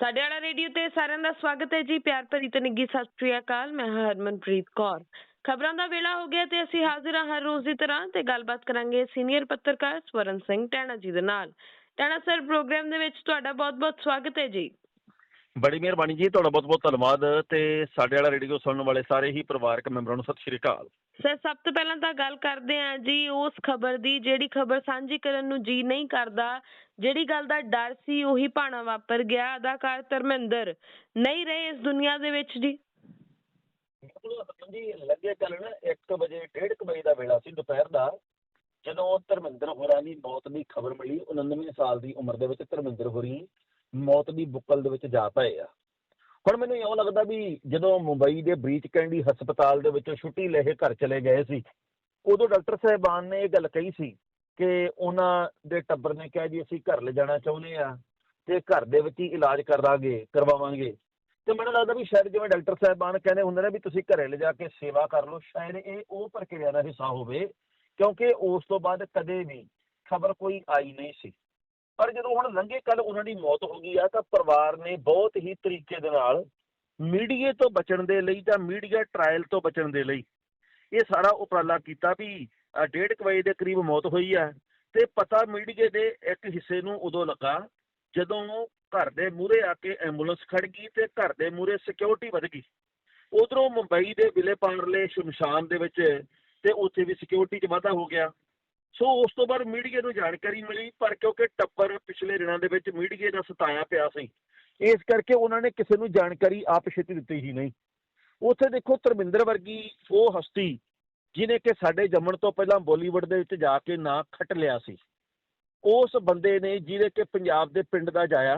ਸਾਡੇ ਵਾਲਾ ਰੇਡੀਓ ਤੇ ਸਾਰਿਆਂ ਦਾ ਸਵਾਗਤ ਹੈ ਜੀ, ਪਿਆਰ ਭਰੀ ਤੇ ਨਿੱਗੀ ਸਤਿ ਸ੍ਰੀ ਅਕਾਲ, ਮੈਂ ਹਾਂ ਹਰਮਨਪ੍ਰੀਤ ਕੌਰ। ਖਬਰਾਂ ਦਾ ਵੇਲਾ ਹੋ ਗਿਆ ਤੇ ਅਸੀਂ ਹਾਜ਼ਰ ਹਾਂ ਹਰ ਰੋਜ਼ ਦੀ ਤਰ੍ਹਾਂ ਤੇ ਗੱਲਬਾਤ ਕਰਾਂਗੇ ਸੀਨੀਅਰ ਪੱਤਰਕਾਰ ਸਵਰਨ ਸਿੰਘ ਟੈਣਾ ਜੀ ਦੇ ਨਾਲ। ਟੈਣਾ ਸਰ, ਪ੍ਰੋਗਰਾਮ ਦੇ ਵਿੱਚ ਤੁਹਾਡਾ ਬਹੁਤ-ਬਹੁਤ ਸਵਾਗਤ ਹੈ ਜੀ। ਬੜੀ ਮਿਹਰਬਾਨੀ ਜੀ ਤੁਹਾਡਾ ਬਹੁਤ ਬਹੁਤ ਧੰਨਵਾਦ ਤੇ ਸਾਡੇ ਵਾਲਾ ਰੇਡੀਓ ਸੁਣਨ ਵਾਲੇ ਸਾਰੇ ਹੀ ਪਰਿਵਾਰਕ ਮੈਂਬਰਾਂ ਨੂੰ ਸਤਿ ਸ਼੍ਰੀ ਅਕਾਲ। ਸਰ ਸਭ ਤੋਂ ਪਹਿਲਾਂ ਤਾਂ ਗੱਲ ਕਰਦੇ ਹਾਂ ਜੀ ਉਸ ਖਬਰ ਦੀ ਜਿਹੜੀ ਖਬਰ ਸਾਂਝੀ ਕਰਨ ਨੂੰ ਜੀ ਨਹੀਂ ਕਰਦਾ। ਜਿਹੜੀ ਗੱਲ ਦਾ ਡਰ ਸੀ ਉਹੀ ਭਾਣਾ ਵਾਪਰ ਗਿਆ। ਅਦਾਕਾਰ ਧਰਮਿੰਦਰ ਨਹੀਂ ਰਹੇ ਇਸ ਦੁਨੀਆ ਦੇ ਵਿੱਚ ਜੀ? ਜੀ ਲੱਗੇ ਚੱਲਣ 1 ਵਜੇ 1:30 ਵਜੇ ਦਾ ਵੇਲਾ ਸੀ ਦੁਪਹਿਰ ਦਾ। ਜਦੋਂ ਧਰਮਿੰਦਰ ਹੋਰਾਂ ਦੀ ਮੌਤ ਦੀ ਖਬਰ ਮਿਲੀ 99 ਸਾਲ ਦੀ ਉਮਰ ਦੇ ਵਿੱਚ ਧਰਮਿੰਦਰ ਹੋਰੀ ਮੌਤ ਦੀ ਬੁੱਕਲ ਦੇ ਵਿੱਚ ਜਾ ਪਏ ਆ। ਹੁਣ ਮੈਨੂੰ ਇਉਂ ਲੱਗਦਾ ਵੀ ਜਦੋਂ ਮੁੰਬਈ ਦੇ ਬ੍ਰੀਚ ਕੈਂਡੀ ਹਸਪਤਾਲ ਦੇ ਵਿੱਚੋਂ ਛੁੱਟੀ ਲੈ ਕੇ ਘਰ ਚਲੇ ਗਏ ਸੀ, ਉਦੋਂ ਡਾਕਟਰ ਸਾਹਿਬਾਨ ਨੇ ਇਹ ਗੱਲ ਕਹੀ ਸੀ ਕਿ ਉਹਨਾਂ ਦੇ ਟੱਬਰ ਨੇ ਕਿਹਾ ਜੀ, ਅਸੀਂ ਘਰ ਲੈ ਜਾਣਾ ਚਾਹੁੰਦੇ ਆ ਤੇ ਘਰ ਦੇ ਵਿੱਚ ਹੀ ਇਲਾਜ ਕਰਾਂਗੇ ਕਰਵਾਵਾਂਗੇ। ਤੇ ਮੈਨੂੰ ਲੱਗਦਾ ਵੀ ਸ਼ਾਇਦ ਜਿਵੇਂ ਡਾਕਟਰ ਸਾਹਿਬਾਨ ਕਹਿੰਦੇ ਹੁੰਦੇ ਨੇ ਵੀ ਤੁਸੀਂ ਘਰੇ ਲਿਜਾ ਕੇ ਸੇਵਾ ਕਰ ਲਓ, ਸ਼ਾਇਦ ਇਹ ਉਹ ਪ੍ਰਕਿਰਿਆ ਦਾ ਹਿੱਸਾ ਹੋਵੇ, ਕਿਉਂਕਿ ਉਸ ਤੋਂ ਬਾਅਦ ਕਦੇ ਵੀ ਖਬਰ ਕੋਈ ਆਈ ਨਹੀਂ ਸੀ। ਪਰ ਜਦੋਂ ਹੁਣ ਲੰਘੇ ਕੱਲ ਉਹਨਾਂ ਦੀ ਮੌਤ ਹੋ ਗਈ ਆ ਤਾਂ ਪਰਿਵਾਰ ਨੇ ਬਹੁਤ ਹੀ ਤਰੀਕੇ ਦੇ ਨਾਲ ਮੀਡੀਏ ਤੋਂ ਬਚਣ ਦੇ ਲਈ ਜਾਂ ਮੀਡੀਆ ਟ੍ਰਾਇਲ ਤੋਂ ਬਚਣ ਦੇ ਲਈ ਇਹ ਸਾਰਾ ਉਪਰਾਲਾ ਕੀਤਾ ਵੀ ਅ, ਡੇਢ ਕੁ ਵਜੇ ਦੇ ਕਰੀਬ ਮੌਤ ਹੋਈ ਆ ਤੇ ਪਤਾ ਮੀਡੀਏ ਦੇ ਇੱਕ ਹਿੱਸੇ ਨੂੰ ਉਦੋਂ ਲੱਗਾ ਜਦੋਂ ਘਰ ਦੇ ਮੂਹਰੇ ਆ ਕੇ ਐਂਬੂਲੈਂਸ ਖੜ ਗਈ ਤੇ ਘਰ ਦੇ ਮੂਹਰੇ ਸਿਕਿਉਰਿਟੀ ਵਧ ਗਈ। ਉਧਰੋਂ ਮੁੰਬਈ ਦੇ ਵਿਲੇ ਪਾਰਲੇ ਸ਼ਮਸ਼ਾਨ ਦੇ ਵਿੱਚ ਤੇ ਉੱਥੇ ਵੀ ਸਿਕਿਉਰਿਟੀ 'ਚ ਵਾਧਾ ਹੋ ਗਿਆ। ਸੋ ਉਸ ਤੋਂ ਬਾਅਦ ਮੀਡੀਆ ਨੂੰ ਜਾਣਕਾਰੀ ਮਿਲੀ, ਪਰ ਕਿਉਂਕਿ ਟੱਬਰ ਪਿਛਲੇ ਦਿਨਾਂ ਦੇ ਵਿੱਚ ਮੀਡੀਆ ਦਾ ਸਤਾਇਆ ਪਿਆ ਸੀ, ਇਸ ਕਰਕੇ ਉਹਨਾਂ ਨੇ ਕਿਸੇ ਨੂੰ ਜਾਣਕਾਰੀ ਆਪ ਛੇਤੀ ਦਿੱਤੀ ਹੀ ਨਹੀਂ। ਉੱਥੇ ਦੇਖੋ ਧਰਮਿੰਦਰ ਵਰਗੀ ਉਹ ਹਸਤੀ ਜਿਨੇ ਕਿ ਸਾਡੇ ਜੰਮਣ ਤੋਂ ਪਹਿਲਾਂ ਬਾਲੀਵੁੱਡ ਦੇ ਵਿੱਚ ਜਾ ਕੇ ਨਾਂ ਖੱਟ ਲਿਆ ਸੀ। ਉਸ ਬੰਦੇ ਨੇ ਜਿਹਦੇ ਕਿ ਪੰਜਾਬ ਦੇ ਪਿੰਡ ਦਾ ਜਾਇਆ।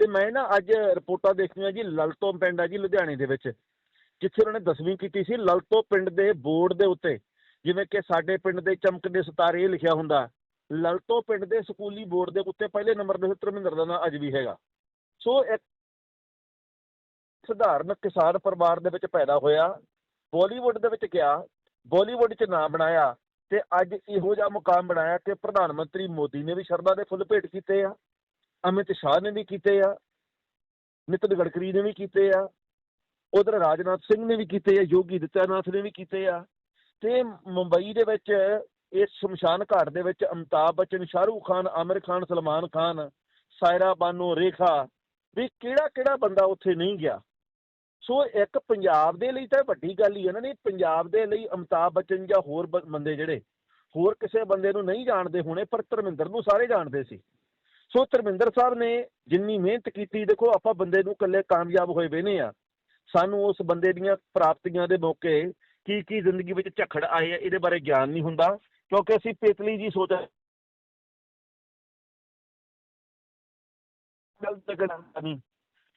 ਤੇ ਮੈਂ ਨਾ ਅੱਜ ਰਿਪੋਰਟਾਂ ਦੇਖੀਆਂ ਜੀ, ਲਲਤੋਂ ਪਿੰਡ ਆ ਜੀ, ਲੁਧਿਆਣੇ ਦੇ ਵਿੱਚ, ਜਿੱਥੇ ਉਹਨਾਂ ਨੇ 10ਵੀਂ ਕੀਤੀ ਸੀ, ਲਲਤੋਂ ਪਿੰਡ ਦੇ ਬੋਰਡ ਦੇ ਉੱਤੇ। ਜਿਵੇਂ ਕਿ ਸਾਡੇ ਪਿੰਡ ਦੇ ਚਮਕਦੇ ਸਿਤਾਰੇ ਲਿਖਿਆ ਹੁੰਦਾ, ਲਲਤੋ ਪਿੰਡ ਦੇ ਸਕੂਲੀ ਬੋਰਡ ਦੇ ਉੱਤੇ ਪਹਿਲੇ ਨੰਬਰ ਦੇ ਉੱਤੇ ਧਰਮਿੰਦਰ ਦਾ ਨਾਂ ਅੱਜ ਵੀ ਹੈਗਾ। ਸੋ ਇੱਕ ਸਧਾਰਨ ਕਿਸਾਨ ਪਰਿਵਾਰ ਦੇ ਵਿੱਚ ਪੈਦਾ ਹੋਇਆ, ਬਾਲੀਵੁੱਡ ਦੇ ਵਿੱਚ ਗਿਆ, ਬਾਲੀਵੁੱਡ 'ਚ ਨਾਂ ਬਣਾਇਆ ਤੇ ਅੱਜ ਇਹੋ ਜਿਹਾ ਮੁਕਾਮ ਬਣਾਇਆ ਕਿ ਪ੍ਰਧਾਨ ਮੰਤਰੀ ਮੋਦੀ ਨੇ ਵੀ ਸ਼ਰਧਾ ਦੇ ਫੁੱਲ ਭੇਟ ਕੀਤੇ ਆ, ਅਮਿਤ ਸ਼ਾਹ ਨੇ ਵੀ ਕੀਤੇ ਆ, ਨਿਤਿਨ ਗਡਕਰੀ ਨੇ ਵੀ ਕੀਤੇ ਆ, ਉਧਰ ਰਾਜਨਾਥ ਸਿੰਘ ਨੇ ਵੀ ਕੀਤੇ ਆ, ਯੋਗੀ ਦਿੱਤਿਆਨਾਥ ਨੇ ਵੀ ਕੀਤੇ ਆ ਤੇ ਮੁੰਬਈ ਦੇ ਵਿੱਚ ਇਸ ਸ਼ਮਸ਼ਾਨ ਘਾਟ ਦੇ ਵਿੱਚ ਅਮਿਤਾਭ ਬੱਚਨ, ਸ਼ਾਹਰੂਖ ਖਾਨ, ਆਮਿਰ ਖਾਨ, ਸਲਮਾਨ ਖਾਨ, ਸਾਇਰਾ ਬਾਨੋ, ਰੇਖਾ ਵੀ ਕਿਹੜਾ ਕਿਹੜਾ ਬੰਦਾ ਉੱਥੇ ਨਹੀਂ ਗਿਆ। ਸੋ ਇੱਕ ਪੰਜਾਬ ਦੇ ਲਈ ਤਾਂ ਵੱਡੀ ਗੱਲ ਹੀ ਹੈ ਨਾ, ਨਹੀਂ ਪੰਜਾਬ ਦੇ ਲਈ ਅਮਿਤਾਭ ਬੱਚਨ ਜਾਂ ਹੋਰ ਬ- ਬੰਦੇ ਜਿਹੜੇ, ਹੋਰ ਕਿਸੇ ਬੰਦੇ ਨੂੰ ਨਹੀਂ ਜਾਣਦੇ ਹੋਣੇ, ਪਰ ਧਰਮਿੰਦਰ ਨੂੰ ਸਾਰੇ ਜਾਣਦੇ ਸੀ। ਸੋ ਧਰਮਿੰਦਰ ਸਾਹਿਬ ਨੇ ਜਿੰਨੀ ਮਿਹਨਤ ਕੀਤੀ, ਦੇਖੋ ਆਪਾਂ ਬੰਦੇ ਨੂੰ ਇਕੱਲੇ ਕਾਮਯਾਬ ਹੋਏ ਵੇਨੇ ਆ। ਸਾਨੂੰ ਉਸ ਬੰਦੇ ਦੀਆਂ ਪ੍ਰਾਪਤੀਆਂ ਦੇ ਮੌਕੇ ਕੀ ਕੀ ਜ਼ਿੰਦਗੀ ਵਿੱਚ ਝਖੜ ਆਏ ਆ, ਇਹਦੇ ਬਾਰੇ ਗਿਆਨ ਨਹੀਂ ਹੁੰਦਾ, ਕਿਉਂਕਿ ਅਸੀਂ ਪੇਤਲੀ ਜੀ ਸੋਚ ਗੱਲ ਤੱਕਣਾ ਨਹੀਂ।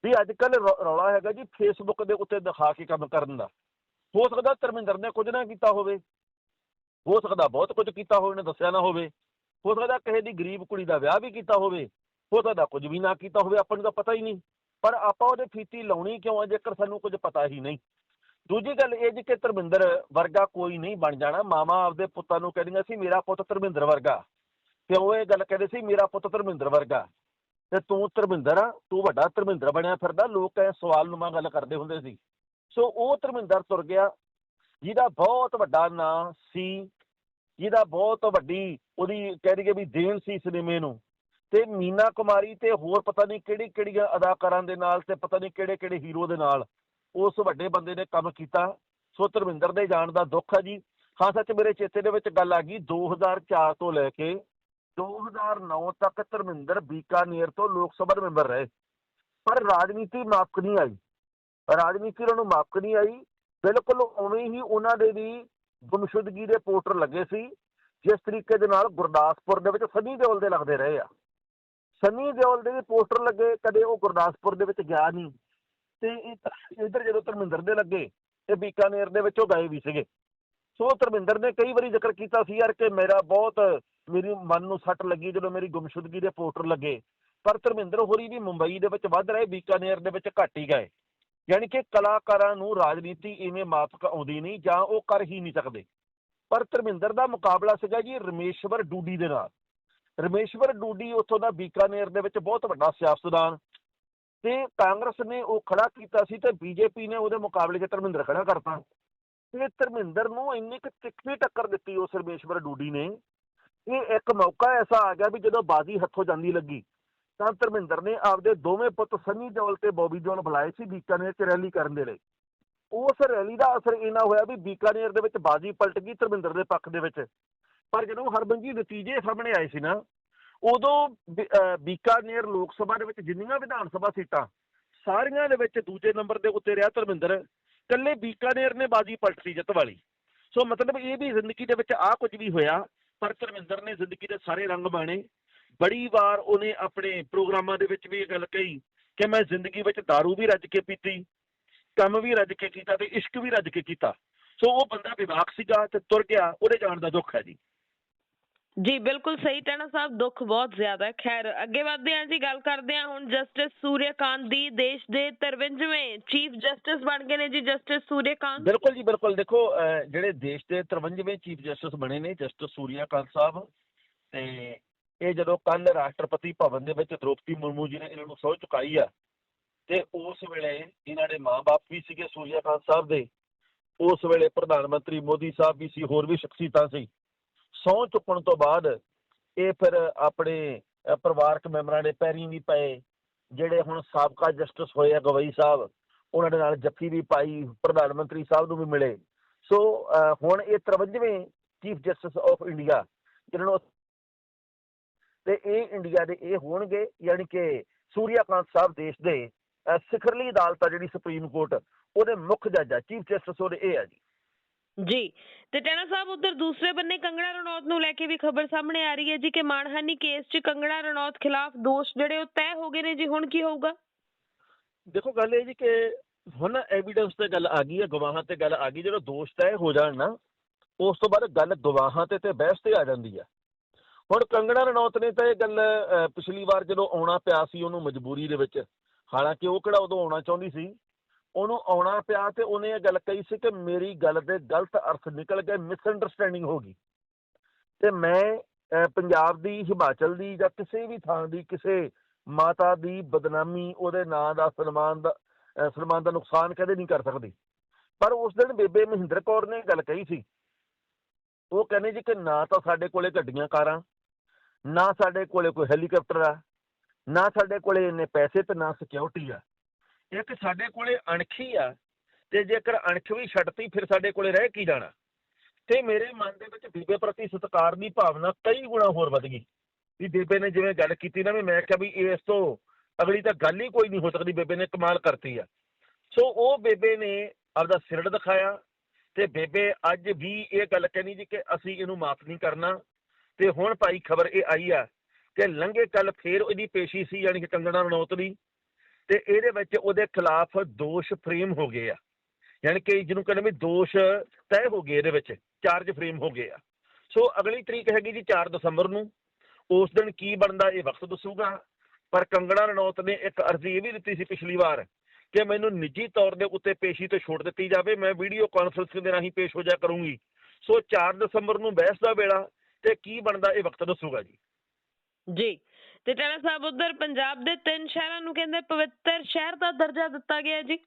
ਵੀ ਅੱਜ ਕੱਲ ਰੌਲਾ ਹੈਗਾ ਜੀ ਫੇਸਬੁੱਕ ਦੇ ਉੱਤੇ ਦਿਖਾ ਕੇ ਕੰਮ ਕਰਨ ਦਾ। ਹੋ ਸਕਦਾ ਧਰਮਿੰਦਰ ਨੇ ਕੁਝ ਨਾ ਕੀਤਾ ਹੋਵੇ। ਹੋ ਸਕਦਾ ਬਹੁਤ ਕੁਝ ਕੀਤਾ ਹੋਵੇ ਨੇ ਦੱਸਿਆ ਨਾ ਹੋਵੇ। ਹੋ ਸਕਦਾ ਕਿਸੇ ਦੀ ਗਰੀਬ ਕੁੜੀ ਦਾ ਵਿਆਹ ਵੀ ਕੀਤਾ ਹੋਵੇ। ਹੋ ਸਕਦਾ ਕੁਝ ਵੀ ਨਾ ਕੀਤਾ ਹੋਵੇ, ਆਪਾਂ ਨੂੰ ਤਾਂ ਪਤਾ ਹੀ ਨਹੀਂ। ਪਰ ਆਪਾਂ ਉਹਦੇ ਫੀਤੀ ਲਾਉਣੀ ਕਿਉਂ ਆ, ਜੇਕਰ ਸਾਨੂੰ ਕੁਝ ਪਤਾ ਹੀ ਨਹੀਂ। ਦੂਜੀ ਗੱਲ ਇਹ ਜੀ ਕਿ ਧਰਮਿੰਦਰ ਵਰਗਾ ਕੋਈ ਨਹੀਂ ਬਣ ਜਾਣਾ। ਮਾਮਾ ਆਪਦੇ ਪੁੱਤਾਂ ਨੂੰ ਕਹਿੰਦੀਆਂ ਸੀ, ਮੇਰਾ ਪੁੱਤ ਧਰਮਿੰਦਰ ਵਰਗਾ। ਤੇ ਉਹ ਇਹ ਗੱਲ ਕਹਿੰਦੇ ਸੀ, ਮੇਰਾ ਪੁੱਤ ਧਰਮਿੰਦਰ ਵਰਗਾ। ਤੇ ਤੂੰ ਧਰਮਿੰਦਰ ਆ, ਤੂੰ ਵੱਡਾ ਧਰਮਿੰਦਰ ਬਣਿਆ ਫਿਰਦਾ। ਲੋਕ ਐ ਸਵਾਲ ਨੂੰ ਗੱਲ ਕਰਦੇ ਹੁੰਦੇ ਸੀ। ਸੋ ਉਹ ਧਰਮਿੰਦਰ ਤੁਰ ਗਿਆ। ਜਿਹਦਾ ਬਹੁਤ ਵੱਡਾ ਨਾਂ ਸੀ, ਜਿਹਦਾ ਬਹੁਤ ਵੱਡੀ ਉਹਦੀ ਕਹਿ ਦਈਏ ਵੀ ਦੇਣ ਸੀ ਸਿਨੇਮੇ ਨੂੰ, ਤੇ ਮੀਨਾ ਕੁਮਾਰੀ ਤੇ ਹੋਰ ਪਤਾ ਨਹੀਂ ਕਿਹੜੀ ਕਿਹੜੀਆਂ ਅਦਾਕਾਰਾਂ ਦੇ ਨਾਲ ਤੇ ਪਤਾ ਨਹੀਂ ਕਿਹੜੇ ਕਿਹੜੇ ਹੀਰੋ ਦੇ ਨਾਲ ਉਸ ਵੱਡੇ ਬੰਦੇ ਨੇ ਕੰਮ ਕੀਤਾ। ਸੋ ਧਰਮਿੰਦਰ ਦੇ ਜਾਣ ਦਾ ਦੁੱਖ ਹੈ ਜੀ। ਹਾਂ, ਸੱਚ ਮੇਰੇ ਚੇਤੇ ਦੇ ਵਿੱਚ ਗੱਲ ਆ ਗਈ। 2004 ਤੋਂ ਲੈ ਕੇ 2009 ਤੱਕ ਧਰਮਿੰਦਰ ਬੀਕਾਨੇਰ ਤੋਂ ਲੋਕ ਸਭਾ ਦੇ ਮੈਂਬਰ ਰਹੇ। ਪਰ ਰਾਜਨੀਤੀ ਮਾਪਕ ਨਹੀਂ ਆਈ। ਰਾਜਨੀਤੀ ਉਹਨਾਂ ਨੂੰ ਮਾਪਕ ਨਹੀਂ ਆਈ। ਬਿਲਕੁਲ ਉਵੇਂ ਹੀ ਉਹਨਾਂ ਦੇ ਵੀ ਗੁੰਮਸ਼ੁਦਗੀ ਦੇ ਪੋਸਟਰ ਲੱਗੇ ਸੀ। ਜਿਸ ਤਰੀਕੇ ਦੇ ਨਾਲ ਗੁਰਦਾਸਪੁਰ ਦੇ ਵਿੱਚ ਸਨੀ ਦਿਓਲ ਦੇ ਲੱਗਦੇ ਰਹੇ ਆ। ਸਨੀ ਦਿਓਲ ਦੇ ਵੀ ਪੋਸਟਰ ਲੱਗੇ। ਕਦੇ ਉਹ ਗੁਰਦਾਸਪੁਰ ਦੇ ਵਿੱਚ ਗਿਆ ਨਹੀਂ। ਤੇ ਇਧਰ ਜਦੋਂ ਧਰਮਿੰਦਰ ਦੇ ਲੱਗੇ ਤੇ ਬੀਕਾਨੇਰ ਦੇ ਵਿੱਚ ਉਹ ਗਏ ਵੀ ਸੀਗੇ। ਸੋ ਧਰਮਿੰਦਰ ਨੇ ਕਈ ਵਾਰੀ ਜ਼ਿਕਰ ਕੀਤਾ ਸੀ ਯਾਰ ਕਿ ਮੇਰਾ ਬਹੁਤ, ਮੇਰੀ ਮਨ ਨੂੰ ਸੱਟ ਲੱਗੀ ਜਦੋਂ ਮੇਰੀ ਗੁੰਮਸ਼ੁਦਗੀ ਦੇ ਪੋਸਟਰ ਲੱਗੇ। ਪਰ ਧਰਮਿੰਦਰ ਹੋਰੀ ਵੀ ਮੁੰਬਈ ਦੇ ਵਿੱਚ ਵੱਧ ਰਹੇ, ਬੀਕਾਨੇਰ ਦੇ ਵਿੱਚ ਘੱਟ ਹੀ ਗਏ। ਯਾਨੀ ਕਿ ਕਲਾਕਾਰਾਂ ਨੂੰ ਰਾਜਨੀਤੀ ਇਵੇਂ ਮਾਫਕ ਆਉਂਦੀ ਨਹੀਂ ਜਾਂ ਉਹ ਕਰ ਹੀ ਨਹੀਂ ਸਕਦੇ। ਪਰ ਧਰਮਿੰਦਰ ਦਾ ਮੁਕਾਬਲਾ ਸੀਗਾ ਜੀ ਰਮੇਸ਼ਵਰ ਡੂਡੀ ਦੇ ਨਾਲ। ਰਮੇਸ਼ਵਰ ਡੂਡੀ ਉੱਥੋਂ ਦਾ ਬੀਕਾਨੇਰ ਦੇ ਵਿੱਚ ਬਹੁਤ ਵੱਡਾ ਸਿਆਸਤਦਾਨ ਤੇ ਕਾਂਗਰਸ ਨੇ ਉਹ ਖੜਾ ਕੀਤਾ ਸੀ ਤੇ ਬੀਜੇਪੀ ਨੇ ਉਹਦੇ ਮੁਕਾਬਲੇ 'ਚ ਧਰਮਿੰਦਰ ਖੜਾ ਕਰਤਾ। ਤੇ ਧਰਮਿੰਦਰ ਨੂੰ ਇੰਨੀ ਕੁ ਤਿੱਖੀ ਟੱਕਰ ਦਿੱਤੀ ਉਸ ਰਮੇਸ਼ਵਰ ਡੂਡੀ ਨੇ ਇਹ ਇੱਕ ਮੌਕਾ ਐਸਾ ਆ ਗਿਆ ਵੀ ਜਦੋਂ ਬਾਜ਼ੀ ਹੱਥੋਂ ਜਾਂਦੀ ਲੱਗੀ, ਤਾਂ ਧਰਮਿੰਦਰ ਨੇ ਆਪਦੇ ਦੋਵੇਂ ਪੁੱਤ ਸੰਨੀ ਦਿਓਲ ਤੇ ਬੋਬੀ ਦਿਓਲ ਬੁਲਾਏ ਸੀ ਬੀਕਾਨੇਰ 'ਚ ਰੈਲੀ ਕਰਨ ਦੇ ਲਈ। ਉਸ ਰੈਲੀ ਦਾ ਅਸਰ ਇਹਨਾਂ ਹੋਇਆ ਵੀ ਬੀਕਾਨੇਰ ਦੇ ਵਿੱਚ ਬਾਜ਼ੀ ਪਲਟ ਗਈ ਧਰਮਿੰਦਰ ਦੇ ਪੱਖ ਦੇ ਵਿੱਚ। ਪਰ ਜਦੋਂ ਹਰਬੰਜੀ ਨਤੀਜੇ ਸਾਹਮਣੇ ਆਏ ਸੀ ਨਾ ਉਦੋਂ ਬੀ- ਬੀਕਾਨੇਰ ਲੋਕ ਸਭਾ ਦੇ ਵਿੱਚ ਜਿੰਨੀਆਂ ਵਿਧਾਨ ਸਭਾ ਸੀਟਾਂ, ਸਾਰੀਆਂ ਦੇ ਵਿੱਚ ਦੂਜੇ ਨੰਬਰ ਦੇ ਉੱਤੇ ਰਿਹਾ ਧਰਮਿੰਦਰ ਕੱਲੇ ਬੀਕਾਨੇਰ ਨੇ ਬਾਜ਼ੀ ਪਲਟਤੀ ਜਿੱਤ ਵਾਲੀ। ਸੋ ਮਤਲਬ ਇਹ ਵੀ ਜ਼ਿੰਦਗੀ ਦੇ ਵਿੱਚ ਆ ਕੁਝ ਵੀ ਹੋਇਆ, ਪਰ ਧਰਮਿੰਦਰ ਨੇ ਜ਼ਿੰਦਗੀ ਦੇ ਸਾਰੇ ਰੰਗ ਬਾਣੇ ਬੜੀ ਵਾਰ ਉਹਨੇ ਆਪਣੇ ਪ੍ਰੋਗਰਾਮਾਂ ਦੇ ਵਿੱਚ ਵੀ ਇਹ ਗੱਲ ਕਹੀ ਕਿ ਮੈਂ ਜ਼ਿੰਦਗੀ ਵਿੱਚ दारू ਵੀ ਰੱਜ ਕੇ ਪੀਤੀ, ਕੰਮ ਵੀ ਰੱਜ ਕੇ ਕੀਤਾ ਤੇ ਇਸ਼ਕ ਵੀ ਰੱਜ ਕੇ ਕੀਤਾ। ਸੋ ਉਹ ਬੰਦਾ ਵਿਵਾਕ ਸੀਗਾ ਤੇ ਤੁਰ ਗਿਆ, ਉਹਦੇ ਜਾਣ ਦਾ ਦੁੱਖ ਹੈ ਜੀ। ਜੀ, ਬਿਲਕੁਲ ਸਹੀ ਟੈਣਾ ਸਾਹਿਬ, ਦੁੱਖ ਬਹੁਤ ਜ਼ਿਆਦਾ ਹੈ। ਖੈਰ, ਅੱਗੇ ਵਧਦੇ ਹਾਂ ਜੀ, ਗੱਲ ਕਰਦੇ ਹਾਂ ਹੁਣ ਜਸਟਿਸ ਸੂਰਿਆਕਾਂਤ ਦੀ, ਦੇਸ਼ ਦੇ 53ਵੇਂ ਚੀਫ ਜਸਟਿਸ ਬਣ ਗਏ ਨੇ ਜੀ, ਜਸਟਿਸ ਸੂਰਿਆਕਾਂਤ ਬਿਲਕੁਲ ਜੀ, ਬਿਲਕੁਲ। ਦੇਖੋ ਜਿਹੜੇ ਦੇਸ਼ ਦੇ 53ਵੇਂ ਚੀਫ ਜਸਟਿਸ ਬਣੇ ਨੇ, ਜਸਟਿਸ ਸੂਰਿਆਕਾਂਤ ਸਾਹਿਬ, ਤੇ ਇਹ ਜਦੋਂ ਕੱਲ ਰਾਸ਼ਟਰਪਤੀ ਭਵਨ ਦੇ ਵਿੱਚ ਦ੍ਰੋਪਦੀ ਮੁਰਮੂ ਜੀ ਨੇ ਇਹਨਾਂ ਨੂੰ ਸਹੁੰ ਚੁਕਾਈ ਆ, ਤੇ ਉਸ ਵੇਲੇ ਇਹਨਾਂ ਦੇ ਮਾਪੇ ਵੀ ਸੀਗੇ ਸੂਰਿਆਕਾਂਤ ਸਾਹਿਬ ਦੇ। ਉਸ ਵੇਲੇ ਪ੍ਰਧਾਨ ਮੰਤਰੀ ਮੋਦੀ ਸਾਹਿਬ ਵੀ ਸੀ, ਹੋਰ ਵੀ ਸ਼ਖਸੀਅਤਾਂ ਸੀ। ਸਹੁੰ ਚੁੱਕਣ ਤੋਂ ਬਾਅਦ ਇਹ ਫਿਰ ਆਪਣੇ ਪਰਿਵਾਰਕ ਮੈਂਬਰਾਂ ਦੇ ਪੈਰੀਂ ਵੀ ਪਏ, ਜਿਹੜੇ ਹੁਣ ਸਾਬਕਾ ਜਸਟਿਸ ਹੋਏ ਆ ਗਵਈ ਸਾਹਿਬ, ਉਹਨਾਂ ਦੇ ਨਾਲ ਜੱਫੀ ਵੀ ਪਾਈ, ਪ੍ਰਧਾਨ ਮੰਤਰੀ ਸਾਹਿਬ ਨੂੰ ਵੀ ਮਿਲੇ। ਸੋ ਹੁਣ ਇਹ 53ਵੇਂ ਚੀਫ ਜਸਟਿਸ ਆਫ ਇੰਡੀਆ, ਜਿਹਨਾਂ ਨੂੰ ਤੇ ਇਹ ਇੰਡੀਆ ਦੇ ਇਹ ਹੋਣਗੇ, ਯਾਨੀ ਕਿ ਸੂਰਿਆਕਾਂਤ ਸਾਹਿਬ ਦੇਸ਼ ਦੇ ਸਿਖਰਲੀ ਅਦਾਲਤ ਆ ਜਿਹੜੀ ਸੁਪਰੀਮ ਕੋਰਟ, ਉਹਦੇ ਮੁੱਖ ਜੱਜ ਆ, ਚੀਫ ਜਸਟਿਸ ਉਹਦੇ ਇਹ ਆ ਜੀ। ਜੀ। ਤੇ ਟੈਣਾ ਸਾਹਿਬ, ਉਧਰ ਦੂਸਰੇ ਬੰਨੇ ਕੰਗਣਾ ਰਣੌਤ ਨੂੰ ਲੈ ਕੇ ਵੀ ਖਬਰ ਸਾਹਮਣੇ ਆ ਰਹੀ ਹੈ ਜੀ ਕਿ ਮਾਨਹਾਨੀ ਕੇਸ 'ਚ ਕੰਗਣਾ ਰਣੌਤ ਖਿਲਾਫ ਦੋਸ਼ ਜਿਹੜੇ ਉਹ ਤੈਅ ਹੋ ਗਏ ਨੇ ਜੀ, ਹੁਣ ਕੀ ਹੋਊਗਾ? ਦੇਖੋ, ਗੱਲ ਇਹ ਜੀ ਕਿ ਹੁਣ ਐਵੀਡੈਂਸ ਤੇ ਗੱਲ ਆ ਗਈ ਹੈ, ਗਵਾਹਾਂ ਤੇ ਗੱਲ ਆ ਗਈ, ਜਦੋਂ ਦੋਸ਼ ਤੈਅ ਹੋ ਜਾਣ ਨਾ, ਉਸ ਤੋਂ ਬਾਅਦ ਗੱਲ ਗਵਾਹਾਂ ਤੇ ਤੇ ਬਹਿਸ ਤੇ ਆ ਜਾਂਦੀ ਆ ਹੁਣ ਕੰਗਣਾ ਰਣੌਤ ਨੇ ਤਾਂ ਇਹ ਗੱਲ ਪਿਛਲੀ ਵਾਰ ਜਦੋਂ ਆਉਣਾ ਪਿਆ ਸੀ ਉਹਨੂੰ ਮਜਬੂਰੀ ਦੇ ਵਿੱਚ, ਹਾਲਾਂਕਿ ਉਹ ਕਿਹੜਾ ਉਦੋਂ ਆਉਣਾ ਚਾਹੁੰਦੀ ਸੀ? ਉਹਨੂੰ ਆਉਣਾ ਪਿਆ ਤੇ ਉਹਨੇ ਇਹ ਗੱਲ ਕਹੀ ਸੀ ਕਿ ਮੇਰੀ ਗੱਲ ਦੇ ਗਲਤ ਅਰਥ ਨਿਕਲ ਗਏ ਮਿਸਅੰਡਰਸਟੈਂਡਿੰਗ ਹੋ ਗਈ। ਤੇ ਮੈਂ ਪੰਜਾਬ ਦੀ, ਹਿਮਾਚਲ ਦੀ ਜਾਂ ਕਿਸੇ ਵੀ ਥਾਂ ਦੀ, ਕਿਸੇ ਮਾਤਾ ਦੀ ਬਦਨਾਮੀ, ਉਹਦੇ ਨਾਂ ਦਾ ਸਨਮਾਨ ਦਾ ਸਨਮਾਨ ਦਾ ਨੁਕਸਾਨ ਕਦੇ ਨਹੀਂ ਕਰ ਸਕਦੀ। ਪਰ ਉਸ ਦਿਨ ਬੇਬੇ ਮਹਿੰਦਰ ਕੌਰ ਨੇ ਗੱਲ ਕਹੀ ਸੀ। ਉਹ ਕਹਿੰਦੇ ਜੀ ਕਿ ਨਾ ਤਾਂ ਸਾਡੇ ਕੋਲੇ ਗੱਡੀਆਂ, ਕਾਰਾਂ, ਨਾ ਸਾਡੇ ਕੋਲੇ ਕੋਈ ਹੈਲੀਕਾਪਟਰ ਆ, ਨਾ ਸਾਡੇ ਕੋਲੇ ਇੰਨੇ ਪੈਸੇ ਤੇ ਨਾ ਸਿਕਿਉਰਿਟੀ ਆ। ਇੱਕ ਸਾਡੇ ਕੋਲੇ ਅਣਖੀ ਆ ਤੇ ਜੇਕਰ ਅਣਖ ਵੀ ਛੱਡਤੀ, ਫਿਰ ਸਾਡੇ ਕੋਲੇ ਰਹਿ ਕੀ ਜਾਣਾ? ਤੇ ਮੇਰੇ ਮਨ ਦੇ ਵਿੱਚ ਬੀਬੇ ਪ੍ਰਤੀ ਸਤਿਕਾਰ ਦੀ ਭਾਵਨਾ ਕਈ ਗੁਣਾ ਹੋਰ ਵੱਧ ਗਈ। ਵੀ ਬੇਬੇ ਨੇ ਜਿਵੇਂ ਗੱਲ ਕੀਤੀ ਨਾ, ਵੀ ਮੈਂ ਕਿਹਾ ਵੀ ਇਸ ਤੋਂ ਅਗਲੀ ਤਾਂ ਗੱਲ ਹੀ ਕੋਈ ਨਹੀਂ ਹੋ ਸਕਦੀ, ਬੇਬੇ ਨੇ ਕਮਾਲ ਕਰਤੀ ਆ। ਸੋ ਉਹ ਬੇਬੇ ਨੇ ਆਪਦਾ ਸਿਰੜ ਦਿਖਾਇਆ ਤੇ ਬੇਬੇ ਅੱਜ ਵੀ ਇਹ ਗੱਲ ਕਹਿੰਦੀ ਜੀ ਕਿ ਅਸੀਂ ਇਹਨੂੰ ਮਾਫ ਨਹੀਂ ਕਰਨਾ। ਤੇ ਹੁਣ ਭਾਈ ਖਬਰ ਇਹ ਆਈ ਆ ਕਿ ਲੰਘੇ ਕੱਲ ਫੇਰ ਉਹਦੀ ਪੇਸ਼ੀ ਸੀ, ਯਾਨੀ ਕਿ ਕੰਗਣਾ ਰਣੌਤ ਦੀ। ਤੇ ਇਹਦੇ ਵਿੱਚ ਉਹਦੇ ਖਿਲਾਫ ਦੋਸ਼ ਫਰੇਮ ਹੋ ਗਏ ਆ। ਯਾਨੀ ਕਿ ਜਿਹਨੂੰ ਕਹਿੰਦੇ ਵੀ ਦੋਸ਼ ਤੈਅ ਹੋ ਗਏ ਇਹਦੇ ਵਿੱਚ ਚਾਰਜ ਫਰੇਮ ਹੋ ਗਏ ਆ। ਸੋ ਅਗਲੀ ਤਰੀਕ ਹੈਗੀ ਜੀ 4 ਦਸੰਬਰ ਨੂੰ। ਉਸ ਦਿਨ ਕੀ ਬਣਦਾ ਇਹ ਵਕਤ ਦੱਸੂਗਾ। ਪਰ ਕੰਗਣਾ ਰਣੌਤ ਨੇ ਇੱਕ ਅਰਜ਼ੀ ਇਹ ਵੀ ਦਿੱਤੀ ਸੀ ਪਿਛਲੀ ਵਾਰ ਕਿ ਮੈਨੂੰ ਨਿੱਜੀ ਤੌਰ ਦੇ ਉੱਤੇ ਪੇਸ਼ੀ ਤੋਂ ਛੋਟ ਦਿੱਤੀ ਜਾਵੇ। ਮੈਂ ਵੀਡੀਓ ਕਾਨਫਰੰਸਿੰਗ ਦੇ ਰਾਹੀਂ ਪੇਸ਼ ਹੋ ਜਾ ਕਰੂੰਗੀ। ਸੋ 4 ਦਸੰਬਰ ਨੂੰ ਬਹਿਸ ਦਾ ਵੇਲਾ ਤੇ ਕੀ ਬਣਦਾ ਇਹ ਵਕਤ ਦੱਸੂਗਾ ਜੀ। ਜੀ। ਤੇ ਟੈਣਾ ਸਾਹਿਬ, ਉਧਰ ਪੰਜਾਬ ਦੇ ਤਿੰਨ ਸ਼ਹਿਰਾਂ ਨੂੰ ਕਹਿੰਦੇ ਪਵਿੱਤਰ ਸ਼ਹਿਰ ਦਾ ਦਰਜਾ ਦਿੱਤਾ ਗਿਆ ਜੀ।